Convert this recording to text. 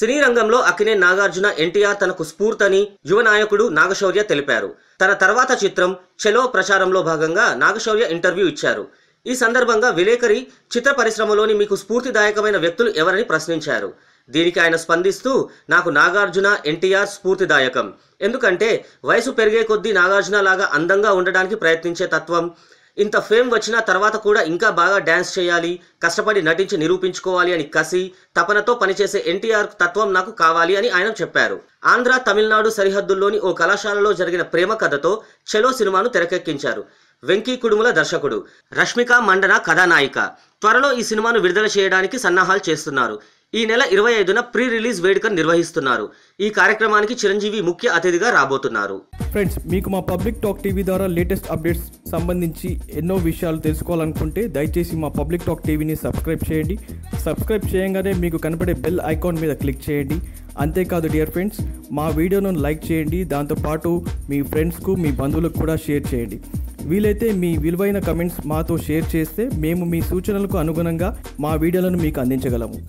సినీ రంగంలో అక్కినే నాగార్జున ఎన్టీఆర్ తనకు స్ఫూర్తని యువ నాయకుడు నాగశౌర్య తెలిపారు. తన తర్వాత చిత్రం చెలో ప్రచారంలో భాగంగా నాగశౌర్య ఇంటర్వ్యూ ఇచ్చారు. ఈ సందర్భంగా విలేకరి చిత్ర పరిశ్రమలోని మీకు స్ఫూర్తిదాయకమైన వ్యక్తులు ఎవరని ప్రశ్నించారు. దీనికి ఆయన స్పందిస్తూ నాకు నాగార్జున ఎన్టీఆర్ స్ఫూర్తిదాయకం. ఎందుకంటే వయసు పెరిగే కొద్దీ నాగార్జున లాగా అందంగా ఉండడానికి ప్రయత్నించే తత్వం ఇంత ఫేమ్ వచ్చిన తర్వాత కూడా ఇంకా బాగా డ్యాన్స్ చేయాలి కష్టపడి నటించి నిరూపించుకోవాలి అని కసి తపనతో పనిచేసే ఎన్టీఆర్ తత్వం నాకు కావాలి అని ఆయన చెప్పారు. ఆంధ్ర తమిళనాడు సరిహద్దుల్లోని ఓ కళాశాలలో జరిగిన ప్రేమ కథతో చెలో సినిమాను తెరకెక్కించారు. వెంకీ కుడుముల దర్శకుడు. రష్మిక మండన కథానాయిక. త్వరలో ఈ సినిమాను విడుదల చేయడానికి సన్నాహాలు చేస్తున్నారు. ఈ నెల ఇరవై ఐదున ప్రీ రిలీజ్ వేడుక నిర్వహిస్తున్నారు. ఈ కార్యక్రమానికి చిరంజీవి ముఖ్య అతిథిగా రాబోతున్నారు. ఫ్రెండ్స్ మీకు మా పబ్లిక్ టాక్ టీవీ ద్వారా లేటెస్ట్ అప్డేట్స్ సంబంధించి ఎన్నో విషయాలు తెలుసుకోవాలనుకుంటే దయచేసి మా పబ్లిక్ టాక్ టీవీని సబ్స్క్రైబ్ చేయండి. సబ్స్క్రైబ్ చేయగానే మీకు కనపడే బెల్ ఐకాన్ మీద క్లిక్ చేయండి. అంతేకాదు డియర్ ఫ్రెండ్స్ మా వీడియోను లైక్ చేయండి. దాంతోపాటు మీ ఫ్రెండ్స్కు మీ బంధువులకు కూడా షేర్ చేయండి. వీలైతే మీ విలువైన కమెంట్స్ మాతో షేర్ చేస్తే మేము మీ సూచనలకు అనుగుణంగా మా వీడియోలను మీకు అందించగలము.